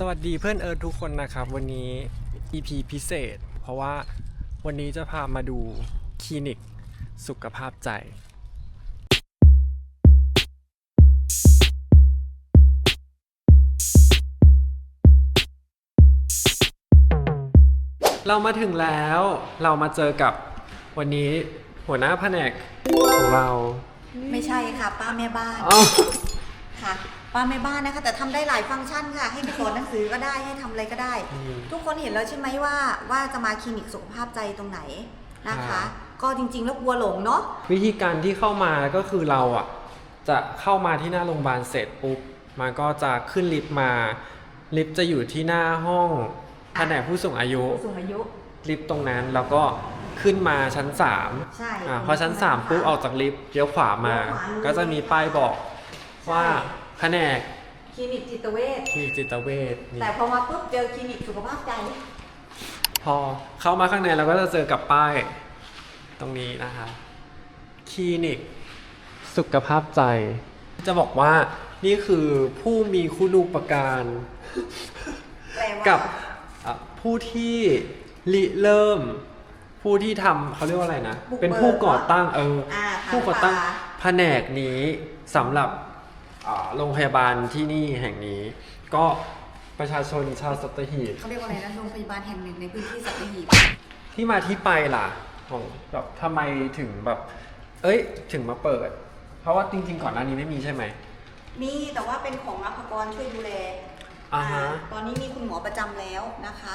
สวัสดีเพื่อนเอิร์ธทุกคนนะครับ วันนี้ EP พิเศษ เพราะว่าวันนี้จะพามาดูคลินิกสุขภาพใจ เรามาถึงแล้วเรามาเจอกับวันนี้หัวหน้าแผนกของเรา ไม่ใช่ค่ะ ป้าแม่บ้านอ้าวค่ะ ป้าแม่บ้านนะคะ แต่ทำได้หลายฟังก์ชันค่ะ ให้ไปสอนหนังสือก็ได้ให้ทำอะไรก็ได้ อืม ทุกคนเห็นแล้วใช่ไหมว่าว่าจะมาคลินิกสุขภาพใจตรงไหนนะครัคะบก็จริงๆแล้วกลัวหลงเนาะ วิธีการที่เข้ามาก็คือเราอะจะเข้ามาที่หน้าโรงพยาบาลเสร็จปุ๊บมันก็จะขึ้นลิฟต์มา ลิฟต์จะอยู่ที่หน้าห้องแผนกผู้สูงอายุ ผู้สูงอายุ ลิฟต์ตรงนั้นแล้วก็ขึ้นมาชั้น 3ใช่อ่าพอชั้น 3 ปุ๊บออกจากลิฟต์เลี้ยวขวามา เลี้ยวขวาเลยก็จะมีป้ายบอกว่า แผนกคลินิกจิตเวช คลินิกจิตเวชนี่แต่พอมาปุ๊บเจอคลินิกสุขภาพใจ พอเข้ามาข้างในเราก็จะเจอกับป้าย ตรงนี้นะคะ คลินิก สุขภาพใจ จะบอกว่านี่คือผู้มีคุณูปการ แปลว่ากับอะผู้ที่ริเริ่ม ผู้ที่ทำเขาเรียกว่าอะไรนะ บุกเบิกเป็นผู้ก่อตั้งเอออ่าผู้ก่อตั้งทางตา แผนกนี้สำหรับอ่า โรงพยาบาลที่นี่แห่งนี้ ก็ประชาชนชาวสัตหีบเขาเรียกว่าอะไรนะโรงพยาบาลแห่งหนึ่งในพื้นที่สัตหีบที่มาที่ไปล่ะของแบบทำไมถึงแบบ เอ้ยถึงมาเปิด เพราะว่าจริง ๆ ก่อนหน้านี้ไม่มีใช่ไหม มีแต่ว่าเป็นของอภกรช่วยดูแลอ่าฮะอ่าตอนนี้มีคุณหมอประจำแล้วนะคะ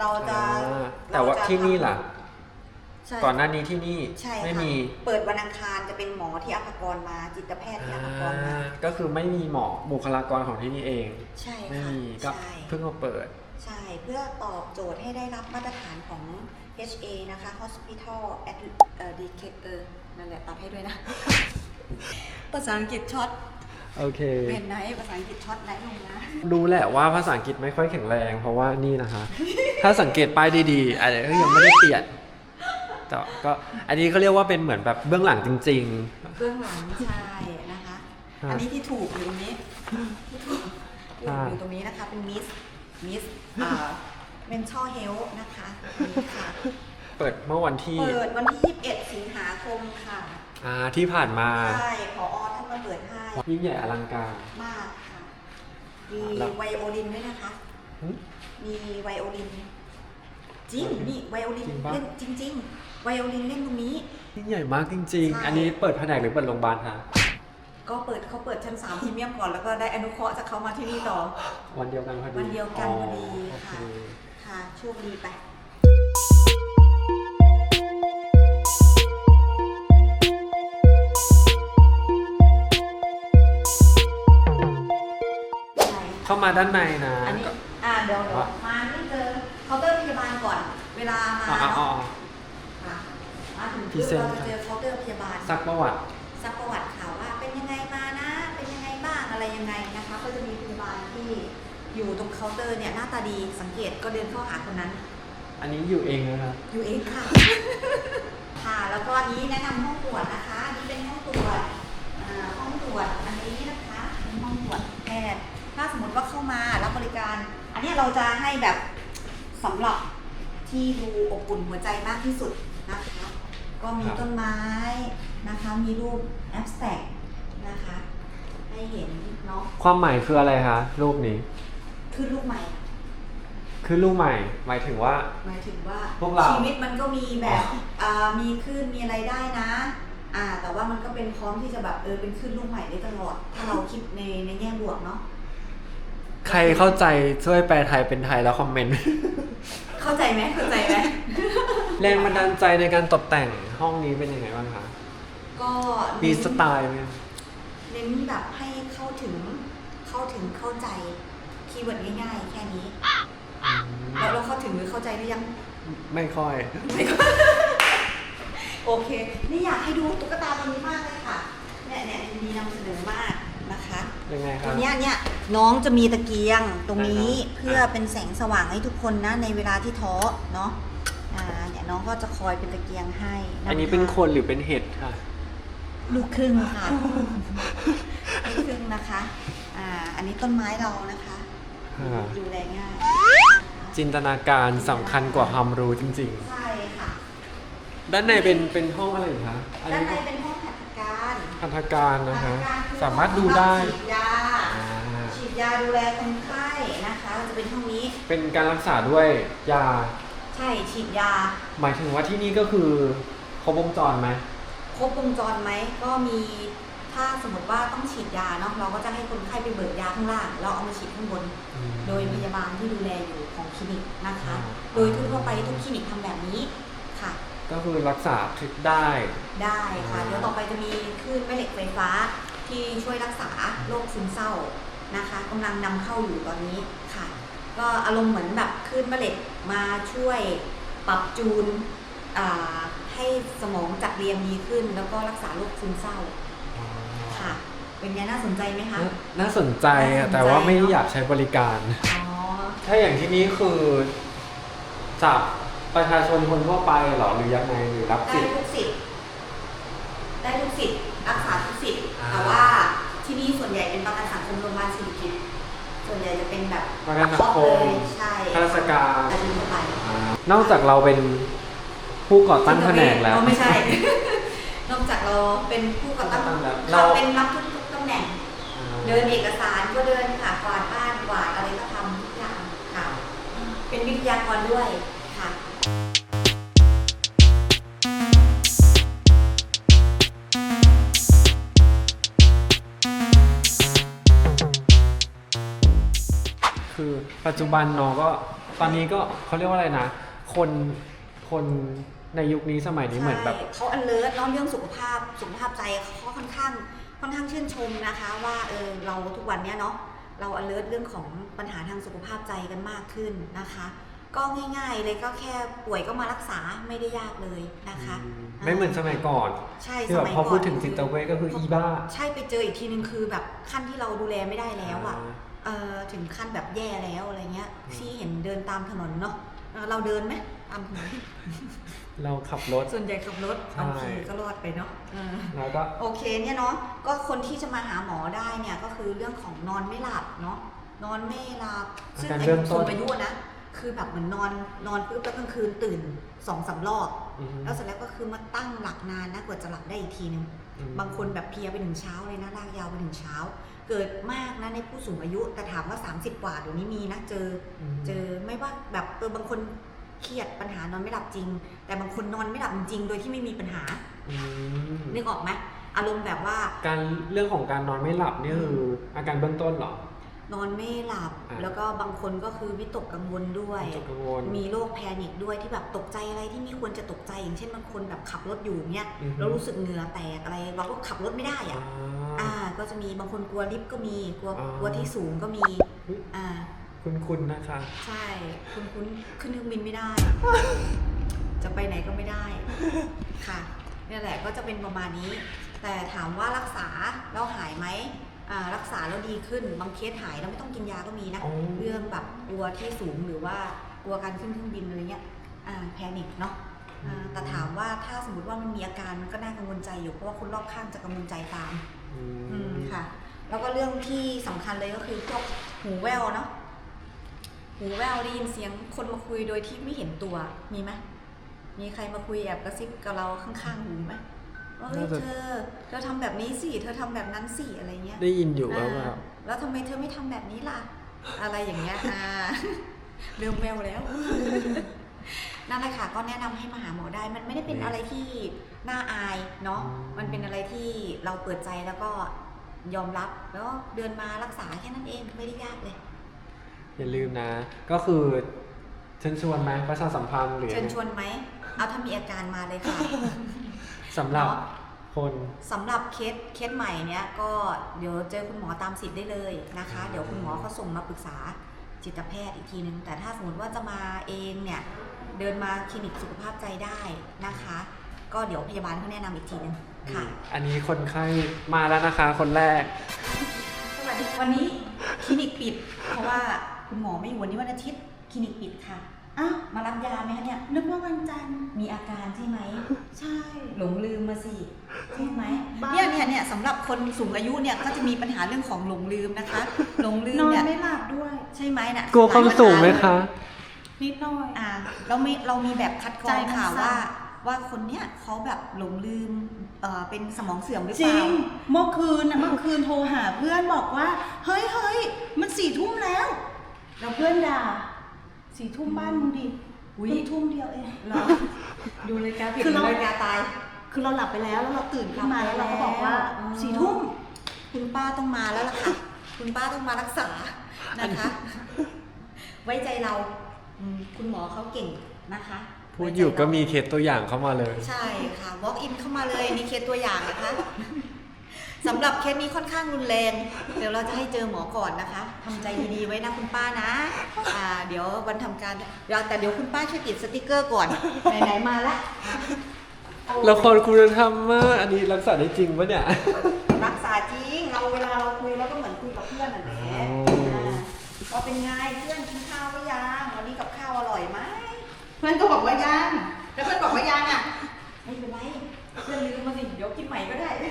เราจะอ่าแต่ว่าเรจะที่นี่ล่ะ ใช่ก่อนหน้านี้ที่นี่ใช่ไม่ค่ะมีเปิดวันอังคารจะเป็นหมอที่อภกรมาจิตแพทย์ที่อภกรมา อ่าก็คือไม่มีหมอบุคลากรของที่นี่เอง ใช่ไม่ค่ะมีก็ใช่เพิ่งมาเปิด ใช่เพื่อตอบโจทย์ให้ได้รับมาตรฐานของ HA นะคะ Hospital at เอ่อ Decatur นั่นแหละตัดให้ด้วยนะ ภาษาอังกฤษช็อตโอเค เป็นไหนภาษาอังกฤษช็อตไหนลงนะ รู้แหละว่าภาษาอังกฤษไม่ค่อยแข็งแรง เพราะว่านี่นะคะ ถ้าสังเกตป้ายดีๆอาจจะยังไม่ได้เปลี่ยน แต่ก็อันนี้เขาเรียกว่าเป็นเหมือนแบบเบื้องหลังจริง เบื้องหลังใช่นะคะครับอันนี้ที่ถูกอยู่ตรงนี้ที่ถูกที่ถูกอยู่ตรงนี้นะคะเป็นมิสมิสอ่าเมนทัลเฮลนะคะนี่ค่ะๆ เปิดเมื่อวันที่เปิดวันที่ 21 สิงหาคมค่ะอ่าที่ผ่านมาใช่ขอท่านมาเปิดให้ยิ่งใหญ่อลังการ มากค่ะ มีแล้ว ไวโอลินด้วยนะคะ หึมีไวโอลิน จริงนี่ไวโอลินจริงปะ เล่นจริงๆไวโอลินเล่นตรงนี้ ยิ่งใหญ่มากจริง ใช่ ๆ อันนี้เปิดแผนกหรือเปิดโรงพยาบาลคะก็เปิดเขาเปิดชั้น3พรีเมียมก่อนแล้วก็ได้อนุเคราะห์จากเขามาที่นี่ต่อ วันเดียวกันพอดีวันเดียวกันพอดีโอเค ค่ะ ค่ะโชคดีไป เข้ามาด้านในนะ อันนี้ อ่าเดี๋ยวเดี๋ยวมานี่เจอเคา น์เตอร์พยาบาลก่อน เวลามาอ๋ออ๋อเนาะอ๋อค่ะมาถึงพรีปุ๊บเซนต์เราจะเจอเคาน์เตอร์พยาบาลซักประวัติซักประวัติข่าวว่าเป็นยังไงมานะ เป็นยังไงบ้างอะไรยังไงนะคะ ก็จะมีพยาบาลที่อยู่ตรงเคาน์เตอร์เนี่ยหน้าตาดีสังเกตก็เดินเข้าหาคนนั้น อันนี้อยู่เองนะครับ อยู่เองค่ะ ค่ะ แล้วก็อันนี้แนะนำห้องตรวจนะคะ อันนี้เป็นห้องตรวจอ่าห้องตรวจอันนี้นะคะเป็นห้องตรวจแพทย์ ถ้าสมมติว่าเข้ามารับบริการ อันเนี้ยเราจะให้แบบ สำหรับที่ดูอบอุ่นหัวใจมากที่สุดนะคะ ก็มีครับต้นไม้นะคะ มีรูปแอปแตกนะคะ ให้เห็นเนาะความหมายคืออะไรคะรูปนี้ขึ้นรูปใหม่ คือรูปใหม่ หมายถึงว่า หมายถึงว่าพวกเรา ชีวิตมันก็มีแบบอ๋ออ่ามีขึ้นมีอะไรได้นะ อ่า แต่ว่ามันก็เป็นพร้อมที่จะแบบเออเป็นขึ้นลูกใหม่ได้ตลอด ถ้าเราคิดในในแง่บวกเนาะ ใครเข้าใจช่วยแปลไทยเป็นไทยแล้วคอมเมนต์ เข้าใจไหมเข้าใจไหมแรงบันดาลใจในการตกแต่งห้องนี้เป็นยังไงบ้างคะ ก็มีเน้นสไตล์ไหมเน้นแบบให้เข้าถึงเข้าถึงเข้าใจคีย์เวิร์ดง่ายๆ แค่นี้แล้วเราเข้าถึงหรือเข้าใจหรือยัง ไม่ค่อย โอเค นี่อยากให้ดูตุ๊กตาตัวนี้มากเลยค่ะเนี่ยเนี่ยมีนำเสนอมากนะคะ ยังไงคตัรัวบเนี้ยเนี่ยน้องจะมีตะเกียงตรงนี้อ่าฮะ เพื่อเป็นแสงสว่างให้ทุกคนนะ ในเวลาที่ท้อเนาะอ่าเนี่ยน้องก็จะคอยเป็นตะเกียงให้ำอันนี้เป็นทางคนหรือเป็นเห็ดค่ะ ลูกครึ่งค่ะลูกครึ่งนะคะอ่าอันนี้ต้นไม้เรานะคะอ่า ดูแลง่าย จินตนาการสำคัญกว่าความรู้จริง ใช่ค่ะ ๆ ด้านในเป็นเป็นห้องอะไรอยู่คะอันด้านนี้ในเป็นห้องหัตถการ พันธการนะคะสามารถดูได้ ฉีดยาฉีดยาดูแลคนไข้นะคะจะเป็นห้องนี้ เป็นการรักษาด้วยยา ใช่ฉีดยา หมายถึงว่าที่นี่ก็คือครบวงจรไหมครบวงจรไหมก็มีถ้าสมมติว่าต้องฉีดยาเนาะเราก็จะให้คนไข้ไปเบิกยาข้างล่างแล้วเอามาฉีดข้างบนโดยพยาบาลที่ดูแลอยู่ของคลินิกนะคะ โดยทั่วๆไปทุกคลินิกทำแบบนี้ ก็คือรักษาทุกได้ ได้ค่ะอ่าเดี๋ยวต่อไปจะมีคลื่นแม่เหล็กไฟฟ้าที่ช่วยรักษาโรคซึมเศร้านะคะกำลังนำเข้าอยู่ตอนนี้ค่ะ ก็อารมณ์เหมือนแบบคลื่นแม่เหล็กมาช่วยปรับจูนอ่าให้สมองจัดเรียงดีขึ้น แล้วก็รักษาโรคซึมเศร้าค่ะ เป็นไงน่าสนใจไหมคะ น่าน่าสนใจน่าสอะนใจแต่ว่าไม่เนอะอยากใช้บริการอ๋อถ้าอย่างที่นี้คือจาก ประชาชนคนทั่วไปเหรอหรือยังไงหรือรับได้สิทธิ์ ทุกสิทธิ์ได้ทุกสิทธิ์รักษาทุกสิทธิ์อ่าแต่ว่าที่นี่ส่วนใหญ่เป็นประกันสังคมโรงพยาบาลสิริกิติ์ส่วนใหญ่จะเป็นแบบประกันสังคม เลยใช่ข้าราชการประชาชนทั่วไปนอกจากเราเป็นผู้ก่อตั้งแผนกแล้วอ๋อไม่ใช่ นอกจากเราเป็นผู้ก่อตั้งก่อตั้งแล้วเรา เราเป็นรับทุกๆตำแหน่งอ่าเดินเอกสารก็เดินค่ะกวาดบ้านกวาดอะไรก็ทำทุกอย่างค่ะ เป็นวิทยากรด้วย ค่ะคือปัจจุบันเนาะก็ตอนนี้ก็เขาเรียกว่าอะไรนะ คนคนในยุคนี้สมัยนี้เหมือนแบบใช่เขาอันเลิศเนาะเรื่องสุขภาพสุขภาพใจเขาค่อนข้างค่อนข้างชื่นชมนะคะ ว่าเออเราทุกวันเนี้ยเนาะเราอันเลิศเรื่องของปัญหาทางสุขภาพใจกันมากขึ้นนะคะ ก็ง่ายๆเลยก็แค่ป่วยก็มารักษาไม่ได้ยากเลยนะคะ ไม่เหมือนสมัยก่อนใช่ที่สแบบมัยพอก่อนพูดถึงจิตเวชก็คืออีบ้า ใช่ไปเจออีกทีนึงคือแบบขั้นที่เราดูแลไม่ได้แล้วอะอ่า เออถึงขั้นแบบแย่แล้วอะไรเงี้ยอืมที่เห็นเดินตามถนนเนาะเออเราเดินไหมตามถนน เราขับรถ ส่วนใหญ่ขับรถใช่โอเคก็รอดไปเนาะเออแล้วก็ โอเคเนี่ยเนาะก็คนที่จะมาหาหมอได้เนี่ยก็คือเรื่องของนอนไม่หลับเนาะนอนไม่หลับซึ่งอาการในเบื้องต้สูนงอายุอะนะคือแบบเหมือนนอนนอนปุ๊บแล้วกลางคืนตื่นสองสามรอบ อือฮึแล้วเสร็จแล้วก็คือมาตั้งหลักนานนะกว่าจะหลับได้อีกทีนึง อืม บางคนแบบเพลียไปถึงเช้าเลยนะลากยาวไปถึงเช้า เกิดมากนะในผู้สูงอายุ แต่ถามว่า 30 กว่าเดี๋ยวนี้มีนะเจอมเจอไม่ว่าแบบเออบางคนเครียดปัญหานอนไม่หลับจริง แต่บางคนนอนไม่หลับจริงๆโดยที่ไม่มีปัญหาอืมนึกออกไหมอารมณ์แบบว่า การเรื่องของการนอนไม่หลับนี่คืออาการเบื้องต้นเหรอ นอนไม่หลับ อ่าแล้วก็บางคนก็คือวิตกกังวลด้วย วิตกกังวลมีโรคแพนิคด้วยที่แบบตกใจอะไรที่ไม่ควรจะตกใจอย่างเช่นบางคนแบบขับรถอยู่เนี้ยอือฮึ แล้วรู้สึกเหงื่อแตกอะไรเราก็ขับรถไม่ได้อ่าอะอ่า ก็จะมีบางคนกลัวลิฟต์ก็มีกลัวอ่ากลัวที่สูงก็มี อุ๊ย อ่า คุณคุณนะคะ ใช่ คุณคุณขึ้นเครื่องบินไม่ได้ จะไปไหนก็ไม่ได้ ค่ะเนี่ยแหละก็จะเป็นประมาณนี้ แต่ถามว่ารักษาแล้วหายไหมอ่า รักษาแล้วดีขึ้น บางเคสหายแล้วไม่ต้องกินยาก็มีนะ อ๋อ เรื่องแบบกลัวที่สูงหรือว่ากลัวการขึ้นเครื่องบินอะไรเงี้ยอ่าแพนิคเนาะอ่าแต่ถามว่าถ้าสมมติว่ามันมีอาการมันก็น่ากังวลใจอยู่ เพราะว่าคนรอบข้างจะกังวลใจตาม อือืมมค่ะ แล้วก็เรื่องที่สำคัญเลยก็คือพวกหูแววเนาะหูแววได้ยินเสียงคนมาคุยโดยที่ไม่เห็นตัวมีไหมมีใครมาคุยแอบกระซิบกับเราข้างๆหูไหม ว่าเฮ้ยน่าจะ เธอ เธอทำแบบนี้สิ เธอทำแบบนั้นสิอะไรเงี้ยได้ยินอยู่ว่าอ่าแบบแล้วทำไมเธอไม่ทำแบบนี้ล่ะ อะไรอย่างเงี้ยอ่า เริ่มแววแล้ว นั่นแหละค่ะก็แนะนำให้มาหาหมอได้ มันไม่ได้เป็นอะไรที่น่าอายเนาะ มันเป็นอะไรที่เราเปิดใจแล้วก็ยอมรับแล้วเดินมารักษาแค่นั้นเองไม่ได้ยากเลย อย่าลืมนะ ก็คือเชิญชวนไหมประชาสัมพันธ์หรือเชิญชวนไหม เอาถ้ามีอาการมาเลยค่ะ สำหรับเนาะคนสำหรับเคสเคสใหม่เนี้ยก็เดี๋ยวเจอคุณหมอตามสิทธิ์ได้เลยนะคะ เดี๋ยวคุณหมอเขาส่งมาปรึกษาจิตแพทย์อีกทีนึง แต่ถ้าสมมติว่าจะมาเองเนี่ยเดินมาคลินิกสุขภาพใจได้นะคะ ก็เดี๋ยวพยาบาลเขาแนะนำอีกทีนึงค่ะ อันนี้คนไข้มาแล้วนะคะคนแรก สวัสดีวันนี้คลินิกปิด เพราะว่าคุณหมอไม่อยู่วันนี้วันอาทิตย์คลินิกปิดค่ะ อ้าวมารับยาไหมคะเนี่ย นึกว่าวันจันทร์มีอาการใช่ไหม ใช่ หลงลืมมาสิใช่ไหมบ้า เนี่ยเนี่ยเนี่ยสำหรับคนสูงอายุเนี่ยก็จะมีปัญหาเรื่องของหลงลืมนะคะ หลงลืมนอนเนี่ยไม่หลับด้วย ใช่ไหมน่ะกลัวความสูงไหมคะ นิดหน่อย อ่าเรามีเรามีแบบคัดกรใจองมันข่าวสั่น ว่า ว่าคนเนี้ยเขาแบบหลงลืมเอ่อเป็นสมองเสื่อมหรือจเปริล่าง เมื่อคืนน่ะเมื่อคืนโทรหาเพื่อนบอกว่า เฮ้ยเฮ้ยมันสี่ทุ่มแล้ว แล้วเพื่อนด่า สี่ทุ่มบ้านมึงดิอุ๊ยเพิ่งทุ่มเดียวเอง เหรอดูเลยกาผิดคือเราเลยกาตาย คือเราหลับไปแล้วแล้วเราตื่นขึ้นมาแล้วเราก็บอกว่าอ๋อ สี่ทุ่มคุณป้าต้องมาแล้วล่ะค่ะ คุณป้าต้องมารักษานะคะ ไว้ใจเราอืมคุณหมอเขาเก่งนะคะพูดอยู่ก็มีเคสตัวอย่างเข้ามาเลย ใช่ค่ะ walk in เข้ามาเลยมีเคสตัวอย่างนะคะ สำหรับเคสนี้ค่อนข้างรุนแรง เดี๋ยวเราจะให้เจอหมอก่อนนะคะทำใจดีๆไว้นะคุณป้านะอ่าเดี๋ยววันทำการเดี๋ยวแต่เดี๋ยวคุณป้าช่วยติดสติกเกอร์ก่อนไหนๆมาละละครคุณธรรมมากอันนี้รักษาได้จริงปะเนี่ย รักษาจริงเราเวลาเราคุยเราก็เหมือนคุยกับเพื่อนอะแหละอ๋อเราเป็นไงเพื่อนกินข้าวหรือยังวันนี้กับข้าวอร่อยไหมเพื่อนก็บอกว่ายังแล้วเพื่อนบอกว่ายังอะไม่เป็นไรเพื่อนลืมมาสิเดี๋ยวกินใหม่ก็ได้นึ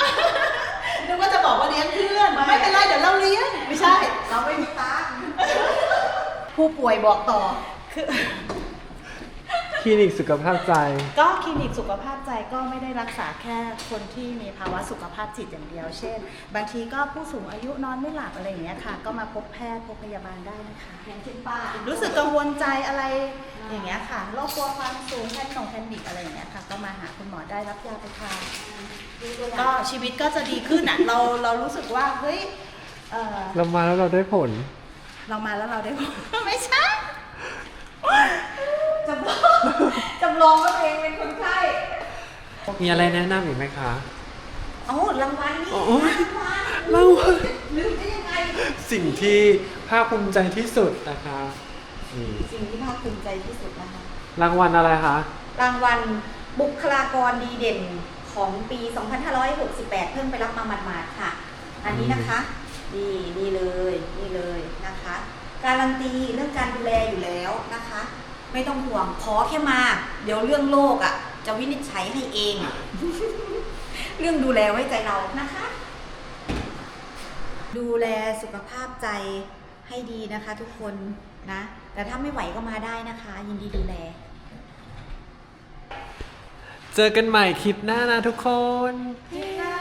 กว่าจะบอกว่าเลี้ยงเพื่อน ไม่เป็นไรเดี๋ยวเราเลี้ยง ไม่ใช่ เราไม่มีตังค์ผู้ป่วยบอกต่อ คือ คลินิกสุขภาพใจ ก็คลินิกสุขภาพใจก็ไม่ได้รักษาแค่คนที่มีภาวะสุขภาพจิตอย่างเดียว เช่น บางทีก็ผู้สูงอายุนอนไม่หลับอะไรอย่างเงี้ยค่ะ ก็มาพบแพทย์พบพยาบาลได้นะคะ อย่างเช่นป้ารู้สึกกังวลใจอะไรอย่างเงี้ยค่ะโรคกลัวความสูงแพนงแพนิกอะไรอย่างเงี้ยค่ะ ก็มาหาคุณหมอได้รับยาไปทานดูตัวอย่าก็ชีวิตก็จะดีขึ้นอะเราเรารู้สึกว่าเฮ้ยเออเรามาแล้วเราได้ผล เรามาแล้วเราได้ผล ไม่ใช่ จำลองจำลองว่าตัวเองเป็นคนไข้มีอะไรแนะนำอีกไหมคะ เอ้ารางวัลนี่โอ้ยรางวัลรางวัลลืมได้ยังไง สิ่งที่ภาคภูมิใจที่สุดนะคะนี่สิ่งที่ภาคภูมิใจที่สุดนะคะ รางวัลอะไรคะ รางวัลบุคลากรดีเด่นของปี 2568 เพิ่งไปรับมาหมาดๆค่ะ อันนี้นะคะนี่นี่เลยนี่เลยนะคะ การันตีเรื่องการดูแลอยู่แล้วนะคะ ไม่ต้องห่วง ขอแค่มา เดี๋ยวเรื่องโรคอะ จะวินิจฉัยให้เอง เรื่องดูแลไว้ใจเรานะคะ ดูแลสุขภาพใจให้ดีนะคะ ทุกคนนะ แต่ถ้าไม่ไหวก็มาได้นะคะ ยินดีดูแล เจอกันใหม่คลิปหน้านะทุกคนบ๊ายบา